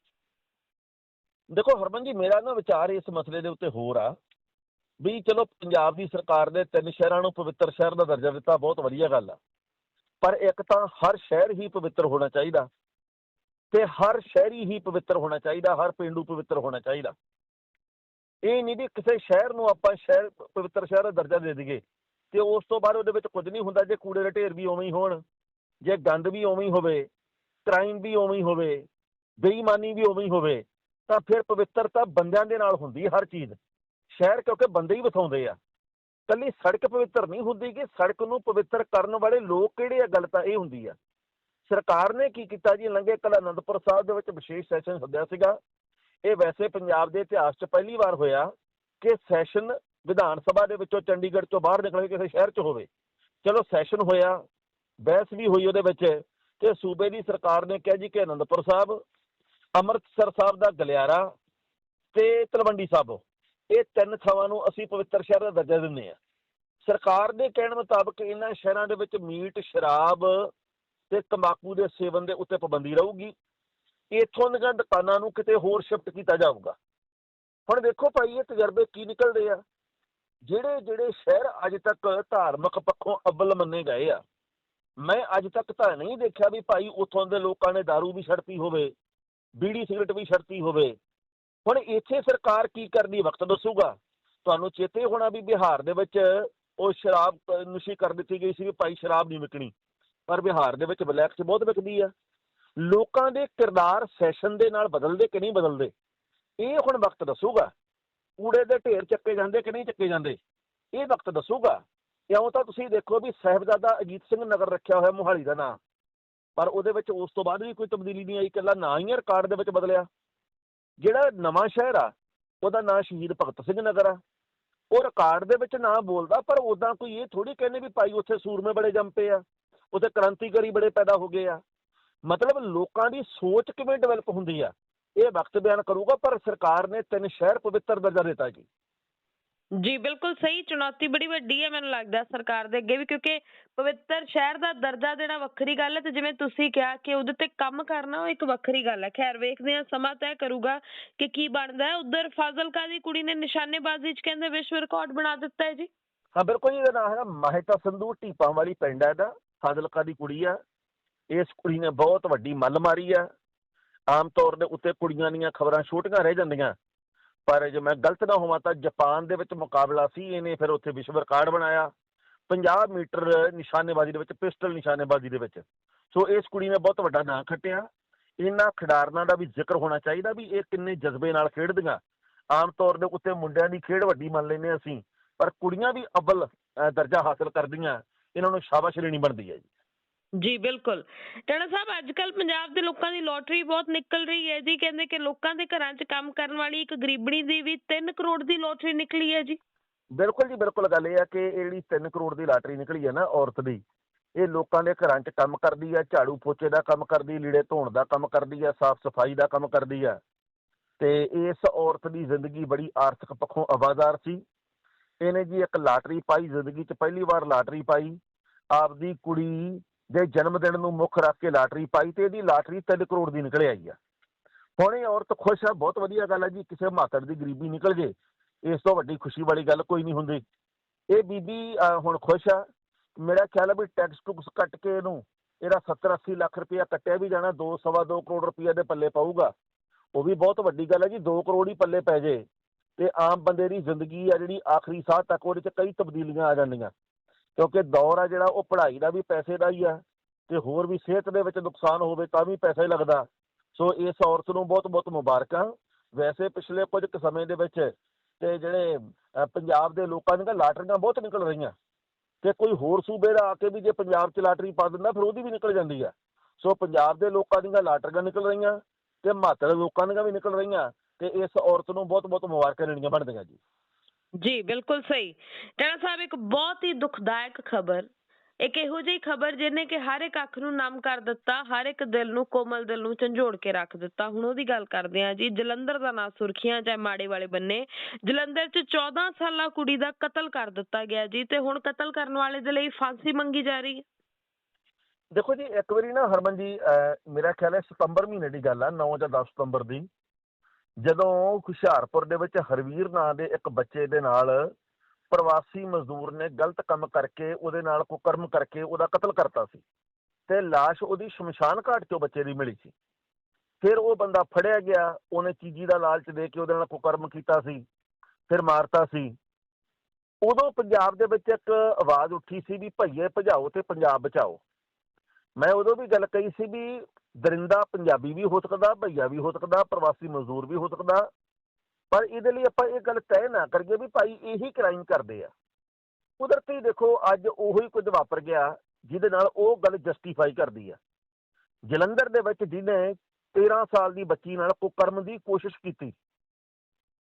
ਦੇਖੋ ਹਰਮਨ ਜੀ, ਮੇਰਾ ਨਾ ਵਿਚਾਰ ਇਸ ਮਸਲੇ ਦੇ ਉੱਤੇ ਹੋਰ ਆ ਵੀ ਚਲੋ ਪੰਜਾਬ ਦੀ ਸਰਕਾਰ ਨੇ ਤਿੰਨ ਸ਼ਹਿਰਾਂ ਨੂੰ ਪਵਿੱਤਰ ਸ਼ਹਿਰ ਦਾ ਦਰਜਾ ਦਿੱਤਾ, ਬਹੁਤ ਵਧੀਆ ਗੱਲ ਆ। ਪਰ ਇੱਕ ਤਾਂ ਹਰ ਸ਼ਹਿਰ ਹੀ ਪਵਿੱਤਰ ਹੋਣਾ ਚਾਹੀਦਾ ਤੇ ਹਰ ਸ਼ਹਿਰੀ ਹੀ ਪਵਿੱਤਰ ਹੋਣਾ ਚਾਹੀਦਾ, ਹਰ ਪਿੰਡੂ ਪਵਿੱਤਰ ਹੋਣਾ ਚਾਹੀਦਾ। ਇਹ ਨਹੀਂ ਵੀ ਕਿਸੇ ਸ਼ਹਿਰ ਨੂੰ ਆਪਾਂ ਸ਼ਹਿਰ, ਪਵਿੱਤਰ ਸ਼ਹਿਰ ਦਾ ਦਰਜਾ ਦੇ ਦਈਏ। ਤੇ ਉਸ ਤੋਂ ਬਾਅਦ ਉਹਦੇ ਵਿੱਚ ਕੁਝ ਨਹੀਂ ਹੁੰਦਾ, ਜੇ ਕੂੜੇ ਦੇ ਢੇਰ ਵੀ ਉਵੇਂ ਹੀ ਹੋਣ, ਜੇ ਗੰਦ ਵੀ ਉਵੇਂ ਹੀ ਹੋਵੇ ਕ੍ਰਾਈਮ ਵੀ ਉਵੇਂ ਹੀ ਹੋਵੇ, ਬੇਈਮਾਨੀ ਵੀ ਉਵੇਂ ਹੀ ਹੋਵੇ, ਤਾਂ ਫਿਰ ਪਵਿੱਤਰਤਾ ਬੰਦਿਆਂ ਦੇ ਨਾਲ ਹੁੰਦੀ ਹਰ ਚੀਜ਼। ਸ਼ਹਿਰ ਕਿਉਂਕਿ ਬੰਦੇ ਹੀ ਵਸਾਉਂਦੇ ਆ। ਕੱਲੀ ਸੜਕ ਪਵਿੱਤਰ ਨਹੀਂ ਹੁੰਦੀ ਕਿ ਸੜਕ ਨੂੰ ਪਵਿੱਤਰ ਕਰਨ ਵਾਲੇ ਲੋਕ ਕਿਹੜੇ ਆ, ਗੱਲ ਤਾਂ ਇਹ ਹੁੰਦੀ ਆ। ਸਰਕਾਰ ਨੇ ਕੀ ਕੀਤਾ ਜੀ? ਲੰਘੇ ਕੱਲ ਅਨੰਦਪੁਰ ਸਾਹਿਬ ਦੇ ਵਿੱਚ ਵਿਸ਼ੇਸ਼ ਸੈਸ਼ਨ ਸੱਦਿਆ ਸੀਗਾ। ਇਹ ਵੈਸੇ ਪੰਜਾਬ ਦੇ ਇਤਿਹਾਸ 'ਚ ਪਹਿਲੀ ਵਾਰ ਹੋਇਆ ਕਿ ਸੈਸ਼ਨ ਵਿਧਾਨ ਸਭਾ ਦੇ ਵਿੱਚੋਂ ਚੰਡੀਗੜ੍ਹ ਤੋਂ ਬਾਹਰ ਨਿਕਲ ਕੇ ਕਿਸੇ ਸ਼ਹਿਰ 'ਚ ਹੋਵੇ। ਚਲੋ ਸੈਸ਼ਨ ਹੋਇਆ, ਬਹਿਸ ਵੀ ਹੋਈ ਉਹਦੇ ਵਿੱਚ ਤੇ ਸੂਬੇ ਦੀ ਸਰਕਾਰ ਨੇ ਕਿਹਾ ਜੀ ਕਿ ਅਨੰਦਪੁਰ ਸਾਹਿਬ, ਅੰਮ੍ਰਿਤਸਰ ਸਾਹਿਬ ਦਾ ਗਲਿਆਰਾ ਤੇ ਤਲਵੰਡੀ ਸਾਹਿਬ, ਇਹ ਤਿੰਨ ਥਾਵਾਂ ਨੂੰ ਅਸੀਂ ਪਵਿੱਤਰ ਸ਼ਹਿਰ ਦਾ ਦਰਜਾ ਦਿੰਦੇ ਆ ਸਰਕਾਰ ਦੇ ਕਹਿਣ ਮੁਤਾਬਕ ਇਹਨਾਂ ਸ਼ਹਿਰਾਂ ਦੇ ਵਿੱਚ ਮੀਟ, ਸ਼ਰਾਬ ਤੇ ਤੰਬਾਕੂ ਦੇ ਸੇਵਨ ਦੇ ਉੱਤੇ ਪਾਬੰਦੀ ਰਹੂਗੀ। ਇੱਥੋਂ ਦੀਆਂ ਦੁਕਾਨਾਂ ਨੂੰ ਕਿਤੇ ਹੋਰ ਸ਼ਿਫਟ ਕੀਤਾ ਜਾਊਗਾ। ਹੁਣ ਦੇਖੋ ਭਾਈ, ਇਹ ਤਜਰਬੇ ਕੀ ਨਿਕਲਦੇ ਆ? ਜਿਹੜੇ ਜਿਹੜੇ ਸ਼ਹਿਰ ਅੱਜ ਤੱਕ ਧਾਰਮਿਕ ਪੱਖੋਂ ਅਵਲ ਮੰਨੇ ਗਏ ਆ, ਮੈਂ ਅੱਜ ਤੱਕ ਤਾਂ ਨਹੀਂ ਦੇਖਿਆ ਵੀ ਭਾਈ ਉੱਥੋਂ ਦੇ ਲੋਕਾਂ ਨੇ दारू ਵੀ ਛੱਡਤੀ ਹੋਵੇ, ਬੀੜੀ ਸਿਗਰਟ ਵੀ ਛੱਡਤੀ ਹੋਵੇ। ਹੁਣ ਇੱਥੇ ਸਰਕਾਰ ਕੀ ਕਰਦੀ, ਵਕਤ ਦੱਸੂਗਾ? ਤੁਹਾਨੂੰ ਚੇਤੇ ਹੋਣਾ ਵੀ ਬਿਹਾਰ ਦੇ ਵਿੱਚ ਉਹ ਸ਼ਰਾਬ ਨਸ਼ੀ ਕਰ ਦਿੱਤੀ ਗਈ ਸੀ ਵੀ ਭਾਈ ਸ਼ਰਾਬ ਨਹੀਂ ਵਿਕਣੀ, ਪਰ ਬਿਹਾਰ ਦੇ ਵਿੱਚ ਬਲੈਕ 'ਚ ਬਹੁਤ ਵਿਕਦੀ ਆ। ਲੋਕਾਂ ਦੇ ਕਿਰਦਾਰ ਸੈਸ਼ਨ ਦੇ ਨਾਲ ਬਦਲਦੇ ਕਿ ਨਹੀਂ ਬਦਲਦੇ? ਇਹ ਹੁਣ ਵਕਤ ਦੱਸੂਗਾ। ਕੂੜੇ ਦੇ ਢੇਰ ਚੱਕੇ ਜਾਂਦੇ ਕਿ ਨਹੀਂ ਚੱਕੇ ਜਾਂਦੇ? ਇਹ ਵਕਤ ਦੱਸੂਗਾ। ਇਉਂ ਤਾਂ ਤੁਸੀਂ ਦੇਖੋ ਵੀ ਸਾਹਿਬਜ਼ਾਦਾ ਅਜੀਤ ਸਿੰਘ ਨਗਰ ਰੱਖਿਆ ਹੋਇਆ ਮੋਹਾਲੀ ਦਾ ਨਾਂ। ਪਰ ਉਹਦੇ ਵਿੱਚ ਉਸ ਤੋਂ ਬਾਅਦ ਵੀ ਕੋਈ ਤਬਦੀਲੀ ਨਹੀਂ ਆਈ, ਇਕੱਲਾ ਨਾਂ ਹੀ ਰਿਕਾਰਡ ਦੇ ਵਿੱਚ ਬਦਲਿਆ। ਜਿਹੜਾ ਨਵਾਂ ਸ਼ਹਿਰ ਆ, ਉਹਦਾ ਨਾਂ ਸ਼ਹੀਦ ਭਗਤ ਸਿੰਘ ਨਗਰ ਆ। ਉਹ ਰਿਕਾਰਡ ਦੇ ਵਿੱਚ ਨਾਂ ਬੋਲਦਾ, ਪਰ ਉਦਾਂ ਕੋਈ ਇਹ ਥੋੜੀ ਕਹਿੰਦੇ ਵੀ ਭਾਈ ਉੱਥੇ ਸੂਰਮੇ ਬੜੇ ਜੰਪੇ ਆ, ਉੱਥੇ ਕ੍ਰਾਂਤੀਕਾਰੀ ਬੜੇ ਪੈਦਾ ਹੋ ਗਏ ਆ। ਮਤਲਬ ਲੋਕਾਂ ਦੀ ਸੋਚ ਕਿਵੇਂ ਡਿਵੈਲਪ ਹੁੰਦੀ ਆ? ਇਹ ਵਕਤ ਬਿਆਨ ਕਰੂਗਾ ਪਰ ਸਰਕਾਰ ਨੇ ਤਿੰਨ ਸ਼ਹਿਰ ਪਵਿੱਤਰ ਦਰਜਾ ਦਿੱਤਾ ਜੀ। ਜੀ ਬਿਲਕੁਲ ਸਹੀ ਚੁਣੌਤੀ ਬੜੀ ਵੱਡੀ ਹੈ ਮੈਨੂੰ ਲੱਗਦਾ ਸਰਕਾਰ ਦੇ ਅੱਗੇ ਵੀ ਕਿਉਂਕਿ ਪਵਿੱਤਰ ਸ਼ਹਿਰ ਦਾ ਦਰਜਾ ਦੇਣਾ ਵੱਖਰੀ ਗੱਲ ਹੈ ਤੇ ਜਿਵੇਂ ਤੁਸੀਂ ਕਿਹਾ ਕਿ ਉਹਦੇ ਤੇ ਕੰਮ ਕਰਨਾ ਉਹ ਇੱਕ ਵੱਖਰੀ ਗੱਲ ਹੈ। ਖੈਰ ਵੇਖਦੇ ਹਾਂ ਸਮਾਂ ਤੈਅ ਕਰੂਗਾ ਕਿ ਕੀ ਬਣਦਾ ਹੈ। ਉਧਰ ਫਾਜ਼ਿਲਕਾ ਦੀ ਕੁੜੀ ਨੇ ਨਿਸ਼ਾਨੇਬਾਜ਼ੀ 'ਚ ਕਹਿੰਦੇ ਵਿਸ਼ਵ ਰਿਕਾਰਡ ਬਣਾ ਦਿੱਤਾ ਹੈ ਜੀ। ਹਾਂ ਬਿਲਕੁਲ ਇਹਦਾ ਨਾਮ ਹੈਗਾ ਮਹਿਤਾ ਸੰਧੂ ਢੀਪਾਂ ਵਾਲੀ ਪਿੰਡ ਹੈ ਇਹਦਾ। ਫਾਜ਼ਿਲਕਾ ਦੀ ਕੁੜੀ ਆ। ਇਸ ਕੁੜੀ ਨੇ ਬਹੁਤ ਵੱਡੀ ਮੱਲ ਮਾਰੀ ਆ। ਆਮ ਤੌਰ ਦੇ ਉੱਤੇ ਕੁੜੀਆਂ ਦੀਆਂ ਖਬਰਾਂ ਛੋਟੀਆਂ ਰਹਿ ਜਾਂਦੀਆਂ। ਪਰ ਜੇ ਮੈਂ ਗਲਤ ਨਾ ਹੋਵਾਂ ਤਾਂ ਜਾਪਾਨ ਦੇ ਵਿੱਚ ਮੁਕਾਬਲਾ ਸੀ, ਇਹਨੇ ਫਿਰ ਉੱਥੇ ਵਿਸ਼ਵ ਰਿਕਾਰਡ ਬਣਾਇਆ। 50 ਮੀਟਰ ਨਿਸ਼ਾਨੇਬਾਜ਼ੀ ਦੇ ਵਿੱਚ, ਪਿਸਟਲ ਨਿਸ਼ਾਨੇਬਾਜ਼ੀ ਦੇ ਵਿੱਚ। ਸੋ ਇਸ ਕੁੜੀ ਨੇ ਬਹੁਤ ਵੱਡਾ ਨਾਂ ਖੱਟਿਆ। ਇਹਨਾਂ ਖਿਡਾਰਨਾਂ ਦਾ ਵੀ ਜ਼ਿਕਰ ਹੋਣਾ ਚਾਹੀਦਾ ਵੀ ਇਹ ਕਿੰਨੇ ਜਜ਼ਬੇ ਨਾਲ ਖੇਡਦੀਆਂ। ਆਮ ਤੌਰ ਦੇ ਉੱਤੇ ਮੁੰਡਿਆਂ ਦੀ ਖੇਡ ਵੱਡੀ ਮੰਨ ਲੈਂਦੇ ਅਸੀਂ, ਪਰ ਕੁੜੀਆਂ ਵੀ ਅਵਲ ਦਰਜਾ ਹਾਸਲ ਕਰਦੀਆਂ। ਇਹਨਾਂ ਨੂੰ ਸ਼ਾਬਾਸ਼ ਲੈਣੀ ਬਣਦੀ ਹੈ ਜੀ। ਜੀ, ਬਿਲਕੁਲ। ਟਣਾ ਸਾਹਿਬ ਅੱਜ ਕੱਲ ਪੰਜਾਬ ਦੇ ਲੋਕਾਂ ਦੀ ਲੋਟਰੀ ਬਹੁਤ ਨਿਕਲ ਰਹੀ ਹੈ ਜੀ। ਕਹਿੰਦੇ ਕਿ ਲੋਕਾਂ ਦੇ ਘਰਾਂ 'ਚ ਕੰਮ ਕਰਨ ਵਾਲੀ ਇੱਕ ਗਰੀਬਣੀ ਦੀ ਵੀ 3 ਕਰੋੜ ਦੀ ਲੋਟਰੀ ਨਿਕਲੀ ਹੈ ਜੀ। ਬਿਲਕੁਲ ਜੀ, ਬਿਲਕੁਲ। ਗੱਲ ਇਹ ਹੈ ਕਿ ਇਹ ਜਿਹੜੀ 3 ਕਰੋੜ ਦੀ ਲਾਟਰੀ ਨਿਕਲੀ ਹੈ ਨਾ ਔਰਤ ਦੀ, ਇਹ ਲੋਕਾਂ ਦੇ ਘਰਾਂ 'ਚ ਕੰਮ ਕਰਦੀ ਹੈ ਝਾੜੂ ਪੋਚੇ ਦਾ ਕੰਮ ਕਰਦੀ, ਲੀੜੇ ਧੋਣ ਦਾ ਕੰਮ ਕਰਦੀ ਆ, ਸਾਫ਼ ਸਫ਼ਾਈ ਦਾ ਕੰਮ ਕਰਦੀ ਆ। ਤੇ ਇਸ ਔਰਤ ਦੀ ਜ਼ਿੰਦਗੀ ਬੜੀ ਆਰਥਿਕ ਪੱਖੋਂ ਆਵਾਜ਼ਾਰ ਸੀ। ਇਹਨੇ ਜੀ ਇੱਕ ਲਾਟਰੀ ਪਾਈ, ਜ਼ਿੰਦਗੀ 'ਚ ਪਹਿਲੀ ਵਾਰ ਲਾਟਰੀ ਪਾਈ। ਆਪਦੀ ਕੁੜੀ ਦੇ ਜਨਮ ਦਿਨ ਨੂੰ ਮੁੱਖ ਰੱਖ ਕੇ ਲਾਟਰੀ ਪਾਈ ਤੇ ਇਹਦੀ ਲਾਟਰੀ 3 ਕਰੋੜ ਦੀ ਨਿਕਲ ਆਈ ਆ। ਹੁਣ ਇਹ ਔਰਤ ਖੁਸ਼ ਆ, ਬਹੁਤ ਵਧੀਆ ਗੱਲ ਹੈ ਜੀ, ਕਿਸੇ ਮਾਤੜ ਦੀ ਗਰੀਬੀ ਨਿਕਲ ਜੇ, ਇਸ ਤੋਂ ਵੱਡੀ ਖੁਸ਼ੀ ਵਾਲੀ ਗੱਲ ਕੋਈ ਨਹੀਂ ਹੁੰਦੀ। ਇਹ ਬੀਬੀ ਹੁਣ ਖੁਸ਼ ਆ, ਮੇਰਾ ਖਿਆਲ ਹੈ ਵੀ ਟੈਕਸ ਟੁਕਸ ਕੱਟ ਕੇ ਇਹਨੂੰ, ਇਹਦਾ 70 80 ਲੱਖ ਰੁਪਇਆ ਕੱਟਿਆ ਵੀ ਜਾਣਾ 2 ਸਵਾ 2 ਕਰੋੜ ਰੁਪਇਆ ਦੇ ਪੱਲੇ ਪਾਊਗਾ। ਉਹ ਵੀ ਬਹੁਤ ਵੱਡੀ ਗੱਲ ਹੈ ਜੀ 2 ਕਰੋੜ ਹੀ ਪੱਲੇ ਪੈ ਜੇ। ਤੇ ਆਮ ਬੰਦੇ ਦੀ ਜ਼ਿੰਦਗੀ ਆ ਜਿਹੜੀ ਆਖਰੀ ਸਾਹ ਤੱਕ ਉਹਦੇ 'ਚ ਕਈ ਤਬਦੀਲੀਆਂ ਆ ਜਾਂਦੀਆਂ। ਕਿਉਂਕਿ ਦੌਰ ਆ ਜਿਹੜਾ, ਉਹ ਪੜ੍ਹਾਈ ਦਾ ਵੀ ਪੈਸੇ ਦਾ ਹੀ ਆ ਤੇ ਹੋਰ ਵੀ ਸਿਹਤ ਦੇ ਵਿੱਚ ਨੁਕਸਾਨ ਹੋਵੇ ਤਾਂ ਵੀ ਪੈਸਾ ਹੀ ਲੱਗਦਾ। ਸੋ ਇਸ ਔਰਤ ਨੂੰ ਬਹੁਤ ਬਹੁਤ ਮੁਬਾਰਕਾਂ ਵੈਸੇ ਪਿਛਲੇ ਕੁਝ ਕੁ ਸਮੇਂ ਦੇ ਵਿੱਚ ਤੇ ਜਿਹੜੇ ਪੰਜਾਬ ਦੇ ਲੋਕਾਂ ਦੀਆਂ ਲਾਟਰੀਆਂ ਬਹੁਤ ਨਿਕਲ ਰਹੀਆਂ। ਤੇ ਕੋਈ ਹੋਰ ਸੂਬੇ ਦਾ ਆ ਕੇ ਵੀ ਜੇ ਪੰਜਾਬ 'ਚ ਲਾਟਰੀ ਪਾ ਦਿੰਦਾ, ਫਿਰ ਉਹਦੀ ਵੀ ਨਿਕਲ ਜਾਂਦੀ ਆ। ਸੋ ਪੰਜਾਬ ਦੇ ਲੋਕਾਂ ਦੀਆਂ ਲਾਟਰੀਆਂ ਨਿਕਲ ਰਹੀਆਂ ਤੇ ਮਾਤੜ ਲੋਕਾਂ ਦੀਆਂ ਵੀ ਨਿਕਲ ਰਹੀਆਂ ਤੇ ਇਸ ਔਰਤ ਨੂੰ ਬਹੁਤ ਬਹੁਤ ਮੁਬਾਰਕਾਂ ਦੇਣੀਆਂ ਬਣਦੀਆਂ ਜੀ। ਜੀ, ਬਿਲਕੁਲ ਸਹੀ। ਟਣਾ ਸਾਹਿਬ, ਇੱਕ ਬਹੁਤ ਹੀ ਦੁਖਦਾਇਕ ਖਬਰ, ਇੱਕ ਇਹੋ ਜਿਹੀ ਖਬਰ ਜਿਹਨੇ ਕਿ ਹਰ ਇੱਕ ਅੱਖ ਨੂੰ ਨਮ ਕਰ ਦਿੱਤਾ, ਹਰ ਇੱਕ ਦਿਲ ਨੂੰ ਕੋਮਲ ਦਿਲ ਨੂੰ ਝੰਜੋੜ ਕੇ ਰੱਖ ਦਿੱਤਾ। ਹੁਣ ਉਹਦੀ ਗੱਲ ਕਰਦੇ ਹਾਂ ਜੀ, ਜਲੰਧਰ ਦਾ ਨਾਂ ਸੁਰਖੀਆਂ, ਚਾਹੇ ਮਾੜੇ ਵਾਲੇ ਬੰਨੇ, ਜਲੰਧਰ 'ਚ 14 ਸਾਲਾ ਕੁੜੀ ਦਾ ਕਤਲ ਕਰ ਦਿੱਤਾ ਗਿਆ ਜੀ ਤੇ ਹੁਣ ਕਤਲ ਕਰਨ ਵਾਲੇ ਦੇ ਲਈ ਫਾਂਸੀ ਮੰਗੀ ਜਾ ਰਹੀ ਹੈ। ਦੇਖੋ ਜੀ, ਇੱਕ ਵਾਰੀ ਨਾ ਹਰਮਨ ਜੀ ਮੇਰਾ ਖਿਆਲ ਹੈ ਸਤੰਬਰ ਮਹੀਨੇ ਦੀ ਗੱਲ ਆ 9 ਜਾਂ 10 ਸਤੰਬਰ ਦੀ। ਜਦੋਂ ਹੁਸ਼ਿਆਰਪੁਰ ਦੇ ਵਿੱਚ ਹਰਵੀਰ ਨਾਂ ਦੇ ਇੱਕ ਬੱਚੇ ਦੇ ਨਾਲ ਪ੍ਰਵਾਸੀ ਮਜ਼ਦੂਰ ਨੇ ਗਲਤ ਕੰਮ ਕਰਕੇ ਉਹਦੇ ਨਾਲ ਕੁਕਰਮ ਕਰਕੇ ਉਹਦਾ ਕਤਲ ਕਰਤਾ ਸੀ ਤੇ ਲਾਸ਼ ਉਹਦੀ ਸ਼ਮਸ਼ਾਨ ਘਾਟ 'ਚੋਂ ਬੱਚੇ ਦੀ ਮਿਲੀ ਸੀ। ਫਿਰ ਉਹ ਬੰਦਾ ਫੜਿਆ ਗਿਆ, ਉਹਨੇ ਚੀਜ਼ੀ ਦਾ ਲਾਲਚ ਦੇ ਕੇ ਉਹਦੇ ਨਾਲ ਕੁਕਰਮ ਕੀਤਾ ਸੀ, ਫਿਰ ਮਾਰਤਾ ਸੀ। ਉਦੋਂ ਪੰਜਾਬ ਦੇ ਵਿੱਚ ਇੱਕ ਆਵਾਜ਼ ਉੱਠੀ ਸੀ ਵੀ ਭਈਏ ਭਜਾਓ ਤੇ ਪੰਜਾਬ ਬਚਾਓ। ਮੈਂ ਉਦੋਂ ਵੀ ਗੱਲ ਕਹੀ ਸੀ ਵੀ ਦਰਿੰਦਾ ਪੰਜਾਬੀ ਵੀ ਹੋ ਸਕਦਾ, ਭਈਆ ਵੀ ਹੋ ਸਕਦਾ, ਪ੍ਰਵਾਸੀ ਮਜ਼ਦੂਰ ਵੀ ਹੋ ਸਕਦਾ। ਪਰ ਇਹਦੇ ਲਈ ਆਪਾਂ ਇਹ ਗੱਲ ਤੈਅ ਨਾ ਕਰੀਏ ਵੀ ਭਾਈ ਇਹੀ ਕ੍ਰਾਈਮ ਕਰਦੇ ਆ। ਕੁਦਰਤੀ ਦੇਖੋ, ਅੱਜ ਉਹੀ ਕੁਝ ਵਾਪਰ ਗਿਆ ਜਿਹਦੇ ਨਾਲ ਉਹ ਗੱਲ ਜਸਟੀਫਾਈ ਕਰਦੀ ਆ। ਜਲੰਧਰ ਦੇ ਵਿੱਚ ਜਿਹਨੇ 13 ਸਾਲ ਦੀ ਬੱਚੀ ਨਾਲ ਕੁਕਰਮ ਦੀ ਕੋਸ਼ਿਸ਼ ਕੀਤੀ।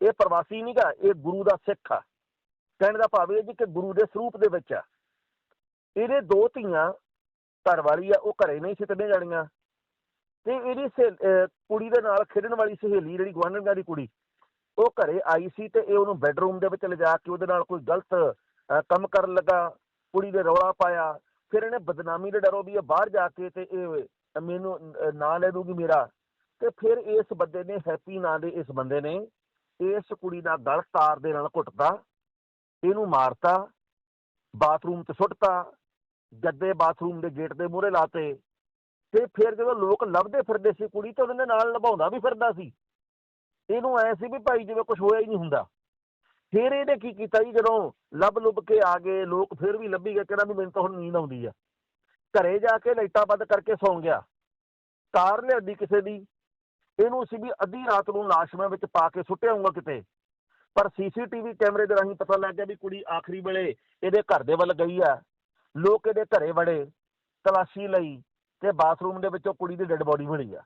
ਇਹ ਪ੍ਰਵਾਸੀ ਨਹੀਂਗਾ ਇਹ ਗੁਰੂ ਦਾ ਸਿੱਖ ਆ। ਕਹਿਣ ਦਾ ਭਾਵ ਇਹ ਜੀ ਕਿ ਗੁਰੂ ਦੇ ਸਰੂਪ ਦੇ ਵਿੱਚ ਆ। ਇਹਦੇ ਦੋ ਧੀਆਂ ਘਰ ਵਾਲੀ ਆ, ਉਹ ਘਰੇ ਨਹੀਂ ਸੀ, ਤਿੰਨੇ ਜਾਣੀਆਂ। ਤੇ ਇਹਦੀ ਸਹੇਲ- ਕੁੜੀ ਦੇ ਨਾਲ ਖੇਡਣ ਵਾਲੀ ਸਹੇਲੀ, ਜਿਹੜੀ ਗੁਆਂਢਣੀਆਂ ਦੀ ਕੁੜੀ, ਉਹ ਘਰੇ ਆਈ ਸੀ ਤੇ ਇਹ ਉਹਨੂੰ ਬੈੱਡਰੂਮ ਦੇ ਵਿੱਚ ਲਿਜਾ ਕੇ ਉਹਦੇ ਨਾਲ ਕੋਈ ਗਲਤ ਕੰਮ ਕਰਨ ਲੱਗਾ। ਕੁੜੀ ਦੇ ਰੌਲਾ ਪਾਇਆ। ਫਿਰ ਇਹਨੇ ਬਦਨਾਮੀ ਦੇ ਡਰੋਂ ਵੀ ਇਹ ਬਾਹਰ ਜਾ ਕੇ ਤੇ ਇਹ ਮੈਨੂੰ ਨਾਂ ਲੈ ਦੂਗੀ ਮੇਰਾ। ਤੇ ਫਿਰ ਇਸ ਬੰਦੇ ਨੇ ਹੈਪੀ ਨਾਂ ਦੇ ਇਸ ਬੰਦੇ ਨੇ ਇਸ ਕੁੜੀ ਦਾ ਗਲ ਤਾਰ ਦੇ ਨਾਲ ਘੁੱਟਤਾ। ਇਹਨੂੰ ਮਾਰਤਾ। ਬਾਥਰੂਮ 'ਚ ਸੁੱਟਤਾ। ਗੱਦੇ ਬਾਥਰੂਮ ਦੇ ਗੇਟ ਦੇ ਮੂਹਰੇ ਲਾਤੇ ਤੇ ਫਿਰ ਜਦੋਂ ਲੋਕ ਲੱਭਦੇ ਫਿਰਦੇ ਸੀ ਕੁੜੀ ਤਾਂ ਉਹਦੇ ਨਾਲ ਲਭਾਉਂਦਾ ਵੀ ਫਿਰਦਾ ਸੀ। ਇਹਨੂੰ ਐ ਸੀ ਵੀ ਭਾਈ ਜਿਵੇਂ ਕੁਝ ਹੋਇਆ ਹੀ ਨਹੀਂ ਹੁੰਦਾ। ਫਿਰ ਇਹਨੇ ਕੀ ਕੀਤਾ ਜੀ? ਜਦੋਂ ਲੱਭ ਲੁੱਭ ਕੇ ਆ ਗਏ, ਲੋਕ ਫਿਰ ਵੀ ਲੱਭੀ ਗਏ ਕਹਿੰਦਾ ਵੀ ਮੈਨੂੰ ਤਾਂ ਹੁਣ ਨੀਂਦ ਆਉਂਦੀ ਆ। ਘਰੇ ਜਾ ਕੇ ਲਾਈਟਾਂ ਬੰਦ ਕਰਕੇ ਸੌਂ ਗਿਆ। ਕਾਰ ਲਿਆਂਦੀ ਕਿਸੇ ਦੀ। ਇਹਨੂੰ ਸੀ ਵੀ ਅੱਧੀ ਰਾਤ ਨੂੰ ਲਾਸ਼ਮਾਂ ਵਿੱਚ ਪਾ ਕੇ ਸੁੱਟਿਆ ਹੋਊਗਾ ਕਿਤੇ। ਪਰ ਸੀਸੀਟੀਵੀ ਕੈਮਰੇ ਦੇ ਰਾਹੀਂ ਪਤਾ ਲੱਗ ਗਿਆ ਵੀ ਕੁੜੀ ਆਖਰੀ ਵੇਲੇ ਇਹਦੇ ਘਰ ਦੇ ਵੱਲ ਗਈ ਆ। ਲੋਕ ਇਹਦੇ ਘਰੇ ਵੜੇ, ਤਲਾਸ਼ੀ ਲਈ ਤੇ ਬਾਥਰੂਮ ਦੇ ਵਿੱਚੋਂ ਕੁੜੀ ਦੀ ਡੈੱਡ ਬੋਡੀ ਮਿਲੀ ਆ।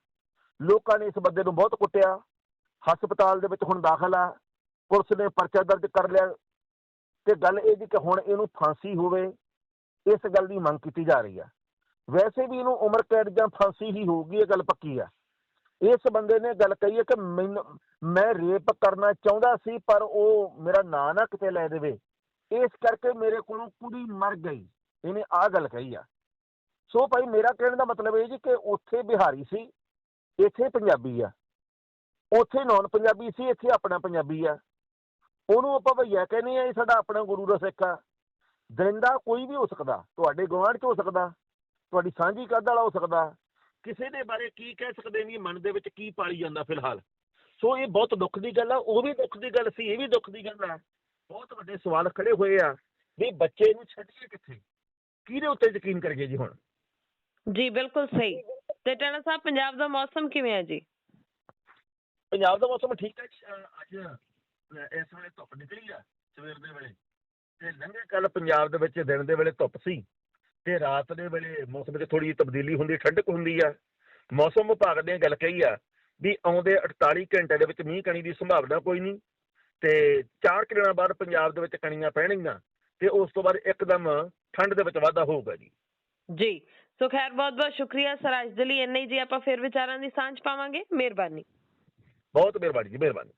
ਲੋਕਾਂ ਨੇ ਇਸ ਬੰਦੇ ਨੂੰ ਬਹੁਤ ਕੁੱਟਿਆ। ਹਸਪਤਾਲ ਦੇ ਵਿੱਚ ਹੁਣ ਦਾਖਲ ਆ। ਪੁਲਿਸ ਨੇ ਪਰਚਾ ਦਰਜ ਕਰ ਲਿਆ ਤੇ ਗੱਲ ਇਹ ਜੀ ਕਿ ਹੁਣ ਇਹਨੂੰ ਫਾਂਸੀ ਹੋਵੇ, ਇਸ ਗੱਲ ਦੀ ਮੰਗ ਕੀਤੀ ਜਾ ਰਹੀ ਆ। ਵੈਸੇ ਵੀ ਇਹਨੂੰ ਉਮਰ ਕੈਦ ਜਾਂ ਫਾਂਸੀ ਹੀ ਹੋਊਗੀ, ਇਹ ਗੱਲ ਪੱਕੀ ਆ। ਇਸ ਬੰਦੇ ਨੇ ਗੱਲ ਕਹੀ ਹੈ ਕਿ ਮੈਨੂੰ, ਮੈਂ ਰੇਪ ਕਰਨਾ ਚਾਹੁੰਦਾ ਸੀ, ਪਰ ਉਹ ਮੇਰਾ ਨਾਂ ਨਾ ਕਿਤੇ ਲੈ ਦੇਵੇ। ਇਸ ਕਰਕੇ ਮੇਰੇ ਕੋਲੋਂ ਕੁੜੀ ਮਰ ਗਈ। ਇਹਨੇ ਆਹ ਗੱਲ ਕਹੀ ਆ। ਸੋ ਭਾਈ ਮੇਰਾ ਕਹਿਣ ਦਾ ਮਤਲਬ ਇਹ ਜੀ ਕਿ ਉੱਥੇ ਬਿਹਾਰੀ ਸੀ, ਇੱਥੇ ਪੰਜਾਬੀ ਆ। ਉੱਥੇ ਨੌਨ ਪੰਜਾਬੀ ਸੀ, ਇੱਥੇ ਆਪਣਾ ਪੰਜਾਬੀ ਆ। ਉਹਨੂੰ ਆਪਾਂ ਭਈਆ ਕਹਿੰਦੇ ਆ, ਇਹ ਸਾਡਾ ਆਪਣਾ ਗੁਰੂ ਦਾ ਸਿੱਖ ਆ। ਦਰਿੰਦਾ ਕੋਈ ਵੀ ਹੋ ਸਕਦਾ, ਤੁਹਾਡੇ ਗੁਆਂਢ 'ਚ ਹੋ ਸਕਦਾ, ਤੁਹਾਡੀ ਸਾਂਝੀ ਕੱਢ ਵਾਲਾ ਹੋ ਸਕਦਾ। ਕਿਸੇ ਦੇ ਬਾਰੇ ਕੀ ਕਹਿ ਸਕਦੇ ਨਹੀਂ ਮਨ ਦੇ ਵਿੱਚ ਕੀ ਪਾਲੀ ਜਾਂਦਾ ਫਿਲਹਾਲ। ਸੋ ਇਹ ਬਹੁਤ ਦੁੱਖ ਦੀ ਗੱਲ ਆ, ਉਹ ਵੀ ਦੁੱਖ ਦੀ ਗੱਲ ਸੀ, ਇਹ ਵੀ ਦੁੱਖ ਦੀ ਗੱਲ ਆ। ਬਹੁਤ ਵੱਡੇ ਸਵਾਲ ਖੜੇ ਹੋਏ ਆ, ਵੀ ਬੱਚੇ ਨੂੰ ਛੱਡੀਏ ਕਿੱਥੇ? ਕਿਹਦੇ ਉੱਤੇ ਯਕੀਨ ਕਰੀਏ ਜੀ ਹੁਣ? ਜੀ ਬਿਲਕੁਲ ਸਹੀ। ਤੇ ਟੈਣਾ ਸਾਹਿਬ ਪੰਜਾਬ ਦਾ ਮੌਸਮ ਕਿਵੇਂ ਹੈ ਜੀ? ਪੰਜਾਬ ਦਾ ਮੌਸਮ ਠੀਕ ਹੈ ਅੱਜ ਇਸ ਵੇਲੇ ਧੁੱਪ ਨਿਕਲੀ ਆ ਸਵੇਰ ਦੇ ਵੇਲੇ। ਤੇ ਲੰਘੇ ਕੱਲ ਪੰਜਾਬ ਦੇ ਵਿੱਚ ਦਿਨ ਦੇ ਵੇਲੇ ਧੁੱਪ ਸੀ ਤੇ ਰਾਤ ਦੇ ਵੇਲੇ ਮੌਸਮ ਵਿੱਚ ਥੋੜੀ ਤਬਦੀਲੀ ਹੁੰਦੀ ਠੰਡਕ ਹੁੰਦੀ ਆ। ਮੌਸਮ ਵਿਭਾਗ ਨੇ ਗੱਲ ਕਹੀ ਆ ਵੀ ਆਉਂਦੇ 48 ਘੰਟੇ ਦੇ ਵਿੱਚ ਮੀਂਹ ਕਣੀ ਦੀ ਸੰਭਾਵਨਾ ਕੋਈ ਨਹੀਂ ਤੇ 4 ਦਿਨਾਂ ਬਾਅਦ ਪੰਜਾਬ ਦੇ ਵਿੱਚ ਕਣੀਆਂ ਪੈਣਗੀਆਂ। ਤੇ ਉਸ ਤੋਂ ਬਾਅਦ ਇੱਕਦਮ ਠੰਡ ਦੇ ਵਿੱਚ ਵਾਧਾ ਹੋਊਗਾ ਜੀ। ਜੀ। ਸੋ ਖੈਰ ਬਹੁਤ ਬਹੁਤ ਸ਼ੁਕਰੀਆ ਸਰ ਅੱਜ ਦੇ ਲਈ ਇੰਨਾ ਹੀ ਜੀ। ਆਪਾਂ ਫਿਰ ਵਿਚਾਰਾਂ ਦੀ ਸਾਂਝ ਪਾਵਾਂਗੇ। ਮਿਹਰਬਾਨੀ। ਬਹੁਤ ਮਿਹਰਬਾਨੀ ਜੀ ਮਿਹਰਬਾਨੀ।